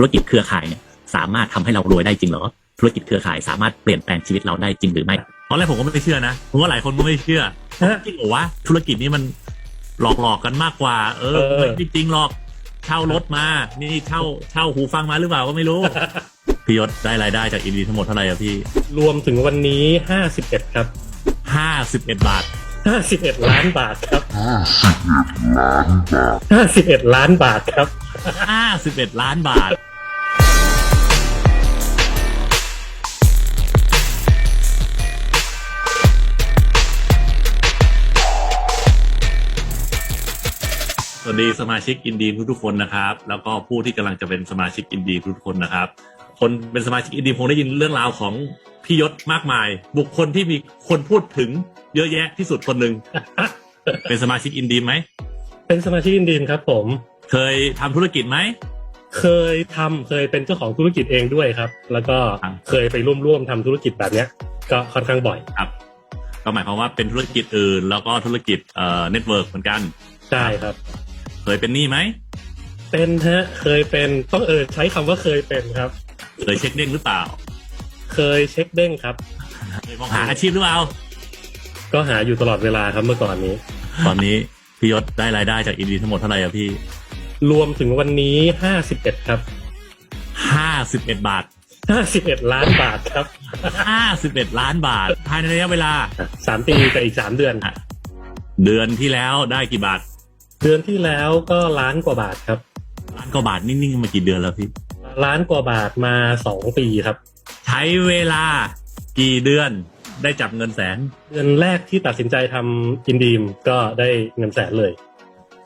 ธุรกิจเครือข่ายเนี่ยสามารถทำให้เรารวยได้จริงเหรอ ธุรกิจเครือข่ายสามารถเปลี่ยนแปลงชีวิตเราได้จริงหรือไม่ตอนแรกผมก็ไม่เชื่อนะผมว่าหลายคนก็ไม่เชื่อฮะจริงเหรอวะธุรกิจนี้มันหลอกหลอกๆกันมากกว่าเออเออไม่จริงหรอกเช่ารถมา นี่เช่าเช่าหูฟังมาหรือเปล่าก็ไม่รู้พี่ยศได้รายได้จากอินดีทั้งหมดเท่าไหร่อะพี่ รวมถึงวันนี้ห้าสิบเอ็ดครับห้าสิบเอ็ดบาทห้าสิบเอ็ดล้านบาทครับห้าสิบเอ็ดล้านบาทครับห้าสิบเอ็ดล้านบาท วัสดีสมาชิกอินดีทุกๆคนนะครับ แล้วก็ผู้ที่กำลังจะเป็นสมาชิกอินดีทุกๆคนนะครับ คนเป็นสมาชิกอินดีคงได้ยินเรื่องราวของพี่ยศมากมาย บุคคลที่มีคนพูดถึงเยอะแยะที่สุดคนหนึ่งเป็นสมาชิกอินดีไหมเป็นสมาชิกอินดีนครับ ผม เคยทำธุรกิจไหมเคยทำเคยเป็นเจ้าของธุรกิจเองด้วยครับ แล้วก็ครับเคยไปร่วมร่วมๆทำธุรกิจแบบเนี้ย ก็ค่อนข้างบ่อยครับก็หมายความว่าเป็นธุรกิจอื่น แล้วก็ธุรกิจเอ่อเน็ตเวิร์กเหมือนกันใช่ครับ เคยเป็นหนี้ไหม เป็นฮะ เคยเป็นต้องเออใช้คำว่าเคยเป็นครับ เคยเช็คเด้งหรือเปล่า เคยเช็คเด้งครับ เคยมองหาอาชีพหรือเปล่า ก็หาอยู่ตลอดเวลาครับเมื่อก่อนนี้ ตอนนี้พี่ยศได้รายได้จากอินดีทั้งหมดเท่าไหร่อะพี่รวมถึงวันนี้ห้าสิบเอ็ดครับห้าสิบเอ็ดบาทห้าสิบเอ็ดล้านบาทครับห้าสิบเอ็ดล้านบาท ภายในระยะเวลาสามปีกับอีกสามเดือน เดือนที่แล้วได้กี่บาท เดือนที่แล้วก็ล้านกว่าบาทครับ ล้านกว่าบาทนิ่งๆมากี่เดือนแล้วพี่ล้านกว่าบาทมาสองปีครับ ใช้เวลากี่เดือนได้จับเงินแสน เดือนแรกที่ตัดสินใจทำอินดีมก็ได้เงินแสนเลย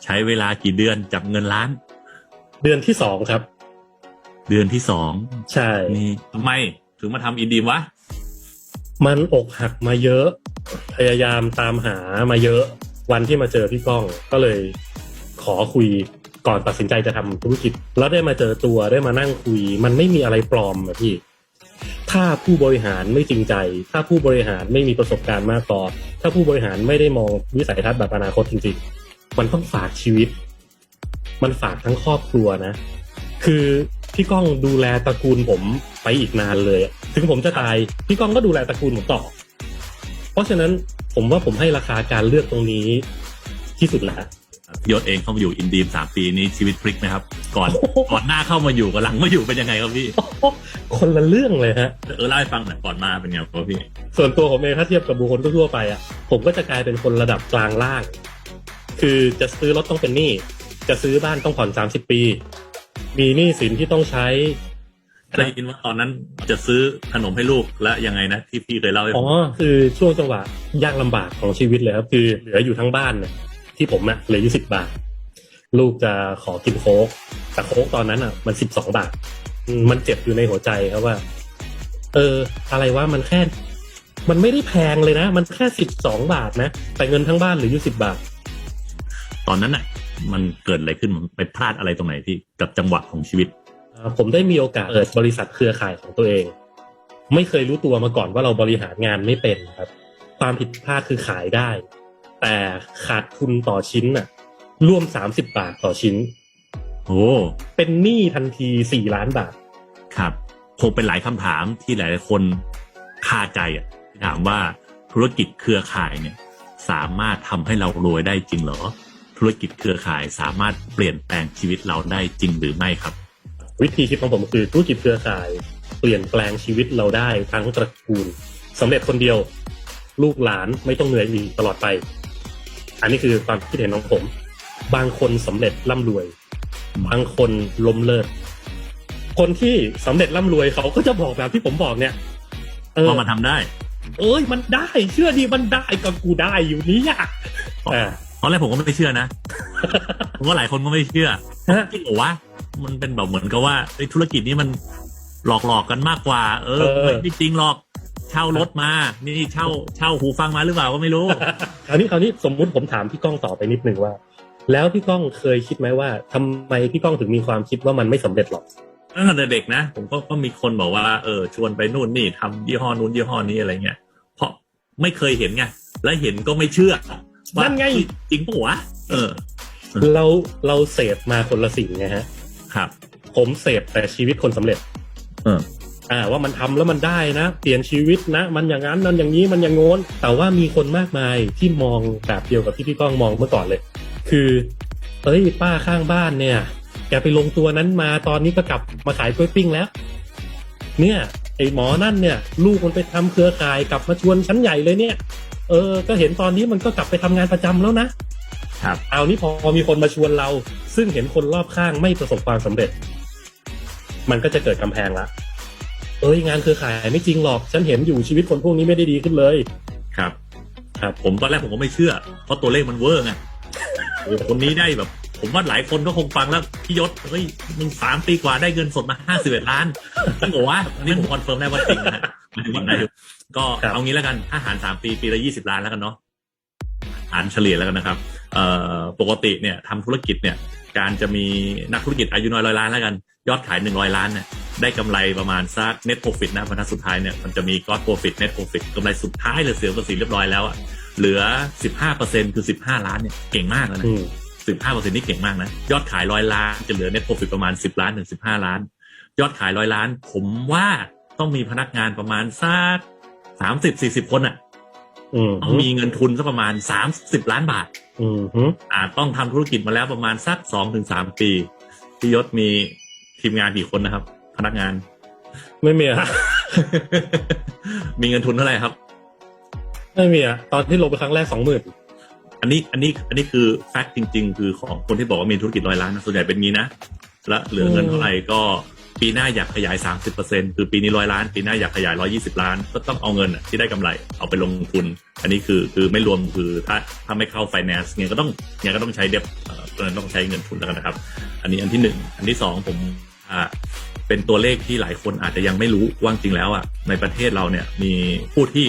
ใช้เวลากี่เดือนจับเงินล้าน เดือนที่สองครับ เดือนที่สองใช่นี่ทำไมถึงมาทำอินดีวะมันอกหักมาเยอะ พยายามตามหามาเยอะ วันที่มาเจอพี่ก้องก็เลยขอคุยก่อนตัดสินใจจะทำธุรกิจ แล้วได้มาเจอตัวได้มานั่งคุย มันไม่มีอะไรปลอมอะพี่ ถ้าผู้บริหารไม่จริงใจ ถ้าผู้บริหารไม่มีประสบการณ์มากพอถ้าผู้บริหารไม่ได้มองวิสัยทัศน์แบบอนาคตจริงๆ มันต้องฝากชีวิต มันฝากทั้งครอบครัวนะ คือพี่ก้องดูแลตระกูลผมไปอีกนานเลย ถึงผมจะตาย พี่ก้องก็ดูแลตระกูลผมต่อ เพราะฉะนั้น ผมว่าผมให้ราคาการเลือกตรงนี้ที่สุดแล้วพี่ยศเองเข้ามาอยู่อินดีมสามปีนี้ชีวิตพลิกไหมครับ ก่อนก่อนหน้าเข้ามาอยู่กับหลังมาอยู่เป็นยังไงครับพี่ คนละเรื่องเลยฮะเออเล่าให้ฟังหน่อยก่อนมาเป็นไงครับพี่ ส่วนตัวผมเองถ้าเทียบกับบุคคลทั่วๆไปอะผมก็จะกลายเป็นคนระดับกลางล่าง คือจะซื้อรถต้องเป็นหนี้ จะซื้อบ้านต้องผ่อนสามสิบปี มีหนี้สินที่ต้องใช้ ได้ยินว่าตอนนั้นจะซื้อขนมให้ลูกและยังไงนะที่พี่เคยเล่าให้ผอ๋อมคือช่วงจังหวะยากลำบากของชีวิตเลยครับคือเหลืออยู่ทั้งบ้านเนี่ยที่ผมอะเหลืออยู่สิบบาท ลูกจะขอกินโค้กแต่โค้กตอนนั้นอะมันสิบสองบาทอืมมันเจ็บอยู่ในหัวใจครับว่า เออ อะไรว่ามันแค่ มันไม่ได้แพงเลยนะ มันแค่สิบสองบาทนะแต่เงินทั้งบ้านเหลืออยู่สิบบาท ตอนนั้นน่ะมันเกิดอะไรขึ้นมันไปพลาดอะไรตรงไหนพี่กับจังหวะของชีวิตอ่า ผมได้มีโอกาสเปิดบริษัทเครือข่ายของตัวเอง ไม่เคยรู้ตัวมาก่อนว่าเราบริหารงานไม่เป็นครับ ความผิดพลาดคือขายได้ แต่ขาดทุนต่อชิ้นน่ะ ร่วม30บาทต่อชิ้น โอ้เป็นหนี้ทันที4ล้านบาท ครับคงเป็นหลายคำถามที่หลายๆคนคาใจอะที่ถามว่าธุรกิจเครือข่ายเนี่ย สามารถทำให้เรารวยได้จริงเหรอ ธุรกิจเครือข่ายสามารถเปลี่ยนแปลงชีวิตเราได้จริงหรือไม่ครับ วิธีคิดของผมคือธุรกิจเครือข่าย เปลี่ยนแปลงชีวิตเราได้ทั้งตระกูลสำเร็จคนเดียว ลูกหลานไม่ต้องเหนื่อยอีกตลอดไป อันนี้คือความคิดเห็นของผม บางคนสำเร็จร่ำรวย บางคนล้มเลิกคนที่สำเร็จร่ำรวยเขาก็จะบอกแบบที่ผมบอกเนี่ยเออพอมันทำได้ เอ้ยมันได้ เชื่อดีมันได้ก็กูได้อยู่เนี่ยอ่าตอนแรกผมก็ไม่เชื่อนะผมว่าหลายคนก็ไม่เชื่อฮะจริงเหรอวะ มันเป็นแบบเหมือนกับว่าไอ้ธุรกิจนี้มันหลอกหลอกๆกันมากกว่า เออเออ ไม่จริงหรอกเช่ารถมา นี่เช่าเช่าหูฟังมาหรือเปล่าก็ไม่รู้ คราวนี้คราวนี้สมมุติผมถามพี่ก้องต่อไปนิดนึงว่า แล้วพี่ก้องเคยคิดไหมว่าทำไมพี่ก้องถึงมีความคิดว่ามันไม่สำเร็จหรอก ตั้งแต่เด็กนะ ผมก็ก็มีคนบอกว่าเออชวนไปนู่นนี่ทำยี่ห้อนู้นยี่ห้อนี้อะไรเงี้ยเพราะไม่เคยเห็นไงและเห็นก็ไม่เชื่อว่านั่นไง จริงปะวะเออ เราเราเสพมาคนละสิ่งไงฮะ ครับ ผมเสพแต่ชีวิตคนสำเร็จ เอออ่าว่ามันทำแล้วมันได้นะ เปลี่ยนชีวิตนะ มันอย่างนั้นนั่นอย่างนี้มันอย่างโน้น แต่ว่ามีคนมากมายที่มองแบบเดียวกับที่พี่ก้องมองเมื่อก่อนเลย คือเอ้ยป้าข้างบ้านเนี่ยแกไปลงตัวนั้นมาตอนนี้ก็กลับมาขายกล้วยปิ้งแล้ว เนี่ยไอหมอนั่นเนี่ย ลูกมันไปทำเครือข่ายกลับมาชวนชั้นใหญ่เลยเนี่ย เออ ก็เห็นตอนนี้มันก็กลับไปทำงานประจำแล้วนะ ครับเอานี้พอมีคนมาชวนเรา ซึ่งเห็นคนรอบข้างไม่ประสบความสำเร็จ มันก็จะเกิดกำแพงละเอ้ยงานเครือข่ายไม่จริงหรอก ฉันเห็นอยู่ชีวิตคนพวกนี้ไม่ได้ดีขึ้นเลย ครับ ครับ ผมตอนแรกผมก็ไม่เชื่อ เพราะตัวเลขมันเวอร์ไงโอ้คนนี้ได้แบบ ผมว่าหลายคนก็คงฟังแล้วพี่ยศเฮ้ยมึงสามปีกว่าได้เงินสดมาห้าสิบเอ็ดล้านจริงเหรอวะอันนี้ผมคอนเฟิร์มได้ว่าจริงนะฮะหมายถึงว่าได้อยู่ก็ครับเอางี้แล้วกันถ้าหารสามปีปีละยี่สิบล้านแล้วกันเนาะหารเฉลี่ยแล้วกันนะครับเอ่อ ปกติเนี่ยทำธุรกิจเนี่ยการจะมีนักธุรกิจอายุน้อยร้อยล้านแล้วกัน ยอดขายหนึ่งร้อยล้านเนี่ยได้กำไรประมาณสัก net profit นะบรรทัดสุดท้ายเนี่ยมันจะมี gross profit net profit กำไรสุดท้ายเลยเสียภาษีเรียบร้อยแล้วอะเหลือ 15%คือ 15 ล้านเนี่ยเก่งมากแล้วนะอืม15%นี่เก่งมากนะ ยอดขายร้อยล้านจะเหลือ net profit ประมาณ10ล้านถึง15ล้าน ยอดขายร้อยล้าน ผมว่าต้องมีพนักงานประมาณสัก30 40คนอะอืมต้องมีเงินทุนสักประมาณ30ล้านบาท อืมฮึอาจต้องทำธุรกิจมาแล้วประมาณสักสองถึงสามปีพี่ยศมีทีมงานกี่คนนะครับ พนักงาน ไม่มีอะมีเงินทุนเท่าไหร่ครับ ไม่มีอะตอนที่ลงไปครั้งแรกสองหมื่นอันนี้อันนี้อันนี้คือแฟกต์จริง ๆ คือของคนที่บอกว่ามีธุรกิจร้อยล้านนะส่วนใหญ่เป็นงี้นะและเหลือเงินเท่าไหร่ก็ ปีหน้าอยากขยาย 30%คือปีนี้ร้อยล้าน ปีหน้าอยากขยาย 120 ล้าน ก็ต้องเอาเงินอะที่ได้กำไรเอาไปลงทุน อันนี้คือคือไม่รวมคือถ้าถ้าไม่เข้า finance เนี่ยก็ต้องเนี่ยก็ต้องใช้เดบต้องใช้เงินทุนแล้วกันนะครับ อันนี้อันที่หนึ่งอันที่สองผมอ่าเป็นตัวเลขที่หลายคนอาจจะยังไม่รู้ว่าจริงแล้วอะในประเทศเราเนี่ยมีผู้ที่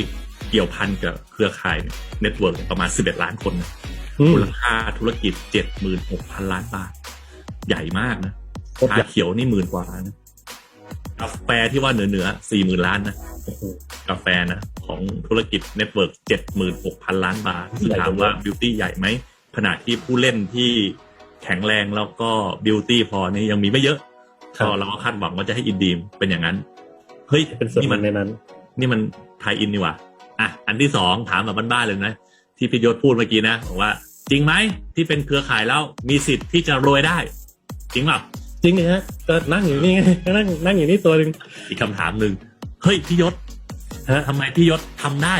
เกี่ยวพันกับเครือข่ายเน็ตเวิร์กประมาณ 11 ล้านคนนะอืมมูลค่าธุรกิจ 76,000 ล้านบาท ใหญ่มากนะโคตรใหญ่ ชาเขียวนี่หมื่นกว่านะกาแฟที่ว่าเหนือเหนือสี่หมื่นล้านนะโอ้โหกาแฟนะ ของธุรกิจเน็ตเวิร์กเจ็ดหมื่นหกพันล้านบาทซึ่งใหญ่ถามว่าบิวตี้ใหญ่ไหมขณะที่ผู้เล่นที่แข็งแรงแล้วก็บิวตี้พอนี่ยังมีไม่เยอะครัก็บเราก็คาดหวังว่าจะให้อินดีมเป็นอย่างนั้น เฮ้ยเป็นส่วนนี่หมันึ่งในนั้น นี่มันไทยอินนี่หว่าอะอันที่สองถามแบบบ้านๆเลยนะ ที่พี่ยศพูดเมื่อกี้นะบอกว่า จริงไหมที่เป็นเครือข่ายแล้วมีสิทธิ์ที่จะรวยได้ จริงเปล่า จริงไหมฮะก็นั่งอยู่นี่ไงนั่งนั่งอยู่นี่ตัวหนึ่งอีกคำถามหนึ่งเฮ้ยพี่ยศฮะทำไมพี่ยศทำได้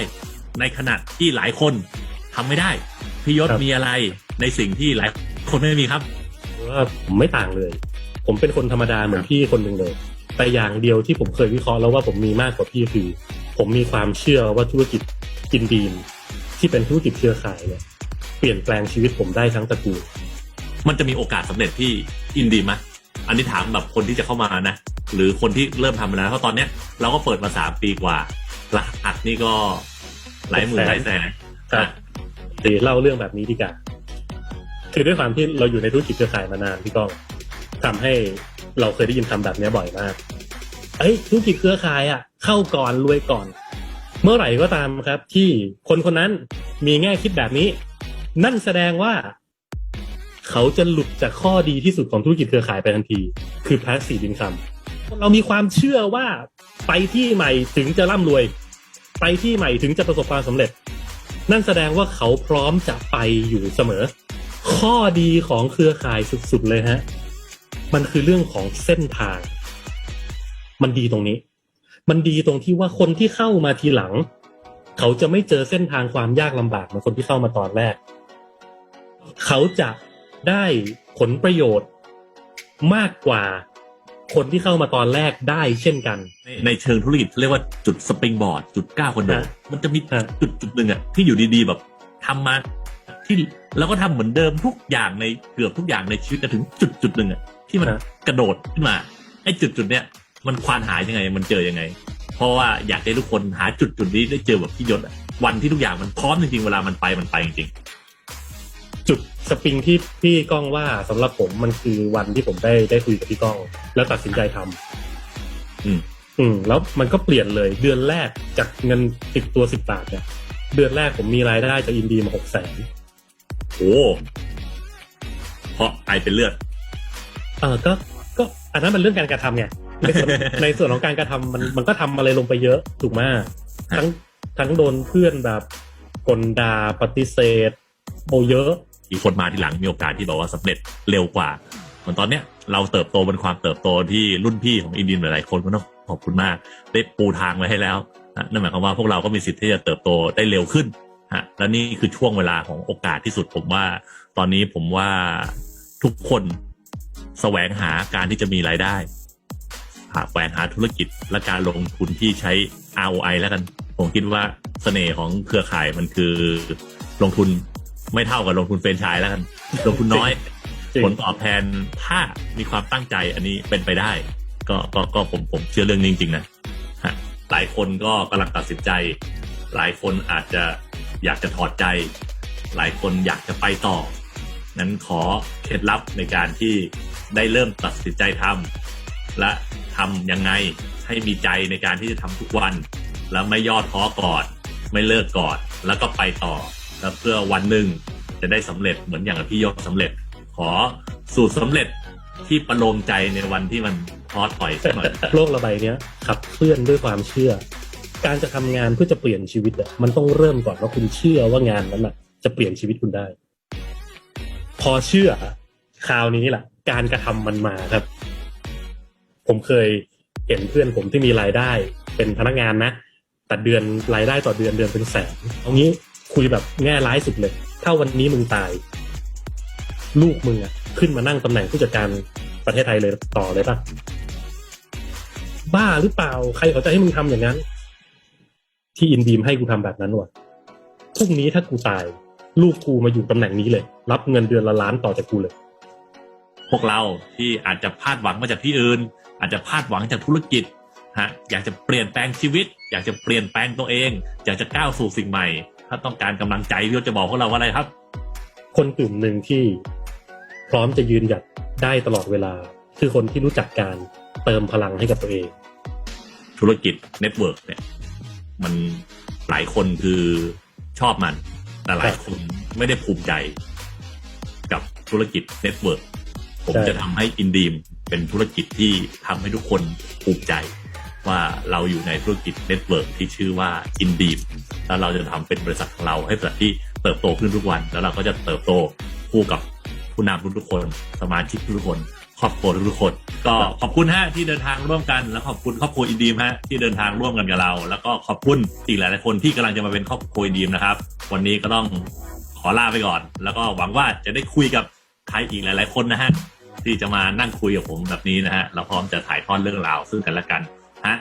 ในขณะที่หลายคนทำไม่ได้ พี่ยศครับมีอะไรในสิ่งที่หลายคนไม่มีครับว่าผมไม่ต่างเลย ผมเป็นคนธรรมดาเหมือนพี่คนหนึ่งเลย แต่อย่างเดียวที่ผมเคยวิเคราะห์แล้วว่าผมมีมากกว่าพี่คือ ผมมีความเชื่อว่าธุรกิจกินดีมที่เป็นธุรกิจเครือข่ายเนี่ยเปลี่ยนแปลงชีวิตผมได้ทั้งตระกูลมันจะมีโอกาสสำเร็จที่อินดีไหม อันนี้ถามแบบคนที่จะเข้ามานะ หรือคนที่เริ่มทำมาแล้วเพราะตอนเนี้ยเราก็เปิดมาสามปีกว่า รหัสนี่ก็หลายหมื่นหลายแสนครับตีเล่าเรื่องแบบนี้ดีกว่าคือด้วยความที่เราอยู่ในธุรกิจเครือข่ายมานานพี่ก้องทำให้เราเคยได้ยินคำแบบนี้บ่อยมากเอ้ยธุรกิจเครือข่ายอะ เข้าก่อนรวยก่อน เมื่อไหร่ก็ตามครับ ที่คนคนนั้นมีแง่คิดแบบนี้ นั่นแสดงว่า เขาจะหลุดจากข้อดีที่สุดของธุรกิจเครือข่ายไปทันที คือ passive income เรามีความเชื่อว่าไปที่ใหม่ถึงจะร่ำรวย ไปที่ใหม่ถึงจะประสบความสำเร็จ นั่นแสดงว่าเขาพร้อมจะไปอยู่เสมอ ข้อดีของเครือข่ายสุดๆเลยฮะ มันคือเรื่องของเส้นทาง มันดีตรงนี้ มันดีตรงที่ว่าคนที่เข้ามาทีหลัง เขาจะไม่เจอเส้นทางความยากลำบากเหมือนคนที่เข้ามาตอนแรก เขาจะ ได้ผลประโยชน์มากกว่าคนที่เข้ามาตอนแรกได้เช่นกัน ในเชิงธุรกิจเขาเรียกว่าจุดสปริงบอร์ด จุดก้าวกระโดดฮะมันจะมีฮะจุดจุดหนึ่งอะที่อยู่ดีๆแบบทำมา ที่แล้วก็ทำเหมือนเดิมทุกอย่างในเกือบทุกอย่างในชีวิตจะถึงจุดจุดหนึ่งอะที่มันฮะกระโดดขึ้นมาไอ้จุดจุดเนี้ยมันควานหายยังไง มันเจอยังไง เพราะว่าอยากให้ทุกคนหาจุดจุดนี้ได้เจอแบบพี่ยศอะวันที่ทุกอย่างมันพร้อมจริงๆเวลามันไปมันไปจริงจุด สปริงที่พี่ก้องว่าสำหรับผมมันคือวันที่ผมได้ได้คุยกับพี่ก้อง แล้วตัดสินใจทำอืม อืม แล้วมันก็เปลี่ยนเลย เดือนแรกจากเงินติดตัวสิบบาทเนี่ยเดือนแรกผมมีรายได้จากอินดีมาหกแสนๆโอ้เพราะไอเป็นเลือดเออก็ก็อันนั้นมันเรื่องการกระทำไงในส่วนในส่วนของการกระทำมันมันก็ทำอะไรลงไปเยอะถูกไหมทั้งทั้งโดนเพื่อนแบบกลด่าปฏิเสธโอเยอะ อีกคนมาทีหลังมีโอกาสที่แบบว่าสำเร็จเร็วกว่าเหมือนตอนเนี้ยเราเติบโตเป็นความเติบโตที่รุ่นพี่ของอินดียหลายๆคนก็ต้องขอบคุณมาก ได้ปูทางไว้ให้แล้วนั่นหมายความว่าพวกเราก็มีสิทธิ์ที่จะเติบโตได้เร็วขึ้นฮะและนี่คือช่วงเวลาของโอกาสที่สุดผมว่า ตอนนี้ผมว่าทุกคนแสวงหาการที่จะมีรายได้หาแสวงหาธุรกิจและการลงทุนที่ใช้ ROI แล้วกัน ผมคิดว่าเสน่ห์ของเครือข่ายมันคือลงทุน ไม่เท่ากับลงทุนเฟรนไชส์แล้วกัน ลงทุนน้อยจริงผลตอบแทนถ้ามีความตั้งใจอันนี้เป็นไปได้ ก็ก็ก็ผมผมเชื่อเรื่องนี้จริงๆนะฮะหลายคนก็กำลังตัดสินใจ หลายคนอาจจะอยากจะถอดใจ หลายคนอยากจะไปต่อ นั้นขอเคล็ดลับในการที่ได้เริ่มตัดสินใจทำและทำยังไงให้มีใจในการที่จะทำทุกวัน แล้วไม่ย่อท้อก่อน ไม่เลิกก่อน แล้วก็ไปต่อ แล้วเพื่อวันหนึ่งจะได้สำเร็จเหมือนอย่างที่ยศสำเร็จ ขอสูตรสำเร็จที่ประโลมใจในวันที่มันท้อถอยสักหน่อยโลกระบายเนี้ยขับเคลื่อนด้วยความเชื่อ การจะทำงานเพื่อจะเปลี่ยนชีวิตอะมันต้องเริ่มก่อนว่าคุณเชื่อว่างานนั้นอะจะเปลี่ยนชีวิตคุณได้ พอเชื่อคราวนี้แหละการกระทำมันมาครับ ผมเคยเห็นเพื่อนผมที่มีรายได้ เป็นพนักงานนะแต่เดือนรายได้ต่อเดือนเดือนเป็นแสนเอางี้ คุยแบบแง่ร้ายสุดเลย ถ้าวันนี้มึงตาย ลูกมึงอะขึ้นมานั่งตำแหน่งผู้จัดการประเทศไทยเลยต่อเลยป่ะบ้าหรือเปล่า ใครเขาจะให้มึงทำอย่างนั้น ที่อินดีมให้กูทำแบบนั้นวะพรุ่งนี้ถ้ากูตาย ลูกกูมาอยู่ตำแหน่งนี้เลย รับเงินเดือนละล้านต่อจากกูเลย พวกเราที่อาจจะพลาดหวังมาจากที่อื่น อาจจะพลาดหวังจากธุรกิจฮะอยากจะเปลี่ยนแปลงชีวิต อยากจะเปลี่ยนแปลงตัวเอง อยากจะก้าวสู่สิ่งใหม่ ถ้าต้องการกำลังใจพี่ยศจะบอกพวกเราว่าอะไรครับ คนกลุ่มหนึ่งที่พร้อมจะยืนหยัดได้ตลอดเวลา คือคนที่รู้จักการเติมพลังให้กับตัวเอง ธุรกิจเน็ตเวิร์กเนี่ย มันหลายคนคือชอบมัน แต่หลายคนไม่ได้ภูมิใจกับธุรกิจเน็ตเวิร์กผมใช่จะทำให้อินดีมเป็นธุรกิจที่ทำให้ทุกคนภูมิใจ ว่าเราอยู่ในธุรกิจเน็ตเวิร์กที่ชื่อว่าอินดีม แล้วเราจะทำเป็นบริษัทของเราให้บริษัทที่เติบโตขึ้นทุกวัน แล้วเราก็จะเติบโตคู่กับผู้นำทุกๆคน สมาชิกทุกคนครอบครัวทุกคน ก็ขอบคุณฮะที่เดินทางร่วมกัน แล้วขอบคุณครอบครัวอินดีมฮะที่เดินทางร่วมกันกับเรา แล้วก็ขอบคุณอีกหลายๆคนที่กำลังจะมาเป็นครอบครัวอินดีมนะครับ วันนี้ก็ต้องขอลาไปก่อน แล้วก็หวังว่าจะได้คุยกับใครอีกหลาย ๆ คนนะฮะที่จะมานั่งคุยกับผมแบบนี้นะฮะเราพร้อมจะถ่ายทอดเรื่องราวซึ่งกันและกันฮะ